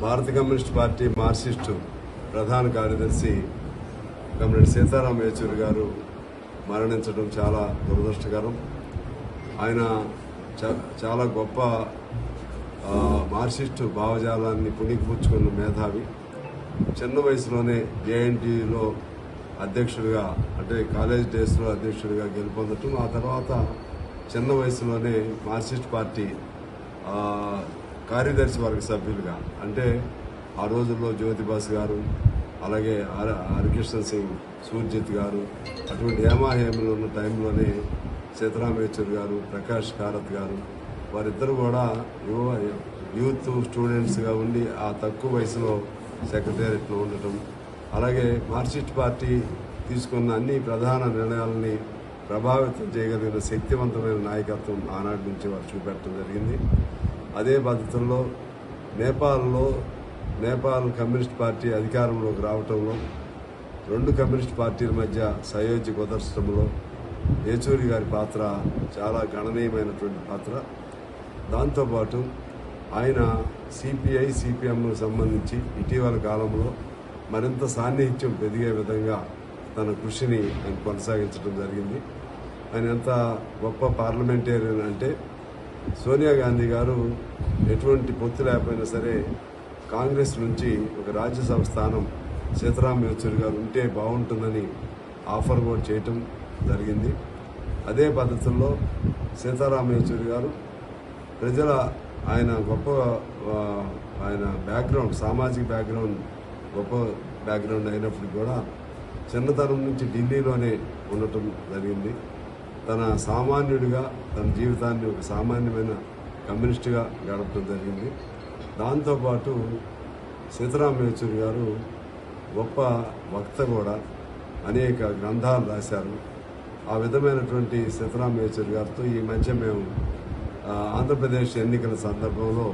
భారత communist party Marxist ప్రధాన కార్యదర్శి కమ్రేడ్ సీతారాం యేచూరి గారు మరణించడం చాలా దురదృష్టకరం. ఆయన చ- చాలా గొప్ప ఆ, మార్క్సిస్టు భావజాలాన్ని పుణికిపుచ్చుకున్న మేధావి. చిన్న వయసులోనే జేఎన్టీలో అధ్యక్షుడిగా అంటే కాలేజ్ డేస్లో అధ్యక్షుడిగా గెలుపొందటం. ఆ తర్వాత చిన్న వయసులోనే మార్క్సిస్ట్ పార్టీ కార్యదర్శి వర్గ సభ్యులుగా అంటే ఆ రోజుల్లో జ్యోతిబాస్ గారు అలాగే హరికృష్ణ సింగ్ సూర్జిత్ గారు అటువంటి హేమాహేమలు ఉన్న టైంలోనే సీతారామేశ్వర్ గారు ప్రకాష్ కారత్ గారు వారిద్దరు కూడా యువ యూత్ స్టూడెంట్స్గా ఉండి ఆ తక్కువ వయసులో సెక్రటేరియట్లో ఉండటం అలాగే మార్క్సిస్ట్ పార్టీ తీసుకున్న అన్ని ప్రధాన నిర్ణయాలని ప్రభావితం చేయగలిగిన శక్తివంతమైన నాయకత్వం ఆనాటి నుంచి వారు చూపెట్టడం జరిగింది. అదే పద్ధతుల్లో నేపాల్లో నేపాల్ కమ్యూనిస్ట్ పార్టీ అధికారంలోకి రావటంలో రెండు కమ్యూనిస్ట్ పార్టీల మధ్య సయోధ్య కుదర్చడంలో ఏచూరి గారి పాత్ర చాలా గణనీయమైనటువంటి పాత్ర. దాంతోపాటు ఆయన సిపిఐ సిపిఎంకు సంబంధించి ఇటీవల కాలంలో మరింత సాన్నిహిత్యం పెరిగే విధంగా తన కృషిని ఆయన కొనసాగించడం జరిగింది. ఆయన ఎంత గొప్ప పార్లమెంటేరియన్ అంటే సోనియా గాంధీ గారు ఎటువంటి పొత్తు లేకపోయినా సరే కాంగ్రెస్ నుంచి ఒక రాజ్యసభ స్థానం సీతారాం యేచూరి గారు ఉంటే బాగుంటుందని ఆఫర్ కూడా చేయటం జరిగింది. అదే పద్ధతుల్లో సీతారాం యేచూరి గారు ప్రజల ఆయన గొప్ప ఆయన బ్యాక్గ్రౌండ్ సామాజిక బ్యాక్గ్రౌండ్ గొప్ప బ్యాక్గ్రౌండ్ అయినప్పటికీ కూడా చిన్నతనం నుంచి ఢిల్లీలోనే ఉండటం జరిగింది. తన సామాన్యుడిగా తన జీవితాన్ని ఒక సామాన్యమైన కమ్యూనిస్టుగా గడపడం జరిగింది. దాంతోపాటు సీతారాం యేచూరి గారు గొప్ప వక్త కూడా అనేక గ్రంథాలు రాశారు. ఆ విధమైనటువంటి సీతారాం యేచూరి గారితో ఈ మధ్య మేము ఆంధ్రప్రదేశ్ ఎన్నికల సందర్భంలో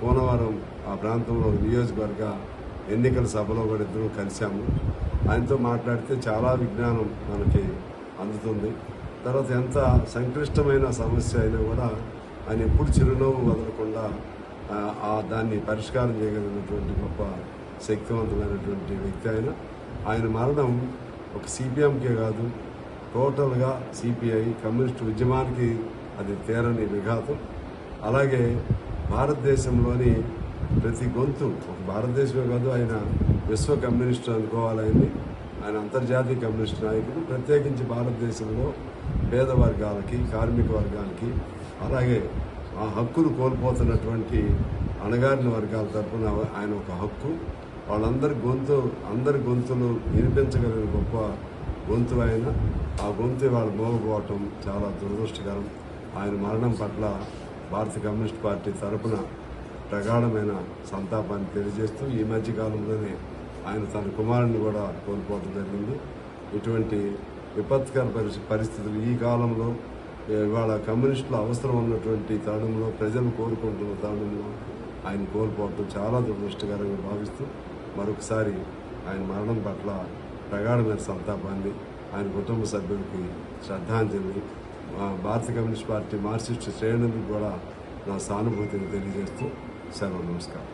పోనవరం ఆ ప్రాంతంలో నియోజకవర్గ ఎన్నికల సభలో కూడా ఇద్దరు కలిశాము. ఆయనతో మాట్లాడితే చాలా విజ్ఞానం మనకి అందుతుంది. తర్వాత ఎంత సంక్లిష్టమైన సమస్య అయినా కూడా ఆయన ఎప్పుడు చిరునవ్వు వదలకుండా ఆ, దాన్ని పరిష్కారం చేయగలిగినటువంటి గొప్ప శక్తివంతమైనటువంటి వ్యక్తి ఆయన. ఆయన మరణం ఒక సిపిఎంకే కాదు టోటల్గా సిపిఐ కమ్యూనిస్ట్ ఉద్యమానికి అది తీరని విఘాతం. అలాగే భారతదేశంలోని ప్రతి గొంతు ఒక భారతదేశమే కాదు ఆయన విశ్వ కమ్యూనిస్ట్ అనుకోవాలని ఆయన అంతర్జాతీయ కమ్యూనిస్ట్ నాయకుడు ప్రత్యేకించి భారతదేశంలో పేద వర్గాలకి కార్మిక వర్గాలకి అలాగే ఆ హక్కును కోల్పోతున్నటువంటి అణగారిన వర్గాల తరపున ఆయన ఒక హక్కు. వాళ్ళందరి గొంతు అందరి గొంతులు వినిపించగలిగిన గొప్ప గొంతు ఆయన. ఆ గొంతు వాళ్ళు మోగపోవటం చాలా దురదృష్టకరం. ఆయన మరణం పట్ల భారత కమ్యూనిస్ట్ పార్టీ తరఫున ప్రగాఢమైన సంతాపాన్ని తెలియజేస్తూ ఈ మధ్యకాలంలోనే ఆయన తన కుమారుని కూడా కోల్పోవడం జరిగింది. ఇటువంటి విపత్కర పరిస్థి- పరిస్థితులు ఈ కాలంలో ఇవాళ కమ్యూనిస్టుల అవసరం ఉన్నటువంటి తరుణంలో ప్రజలు కోరుకుంటున్న తరుణంలో ఆయన కోల్పోవడం చాలా దురదృష్టకరంగా భావిస్తూ మరొకసారి ఆయన మరణం పట్ల ప్రగాఢమైన సంతాపాన్ని ఆయన కుటుంబ సభ్యులకి శ్రద్ధాంజలి భారత కమ్యూనిస్ట్ పార్టీ మార్క్సిస్ట్ శ్రేణులకు కూడా నా సానుభూతిని తెలియజేస్తూ సెలవు నమస్కారం.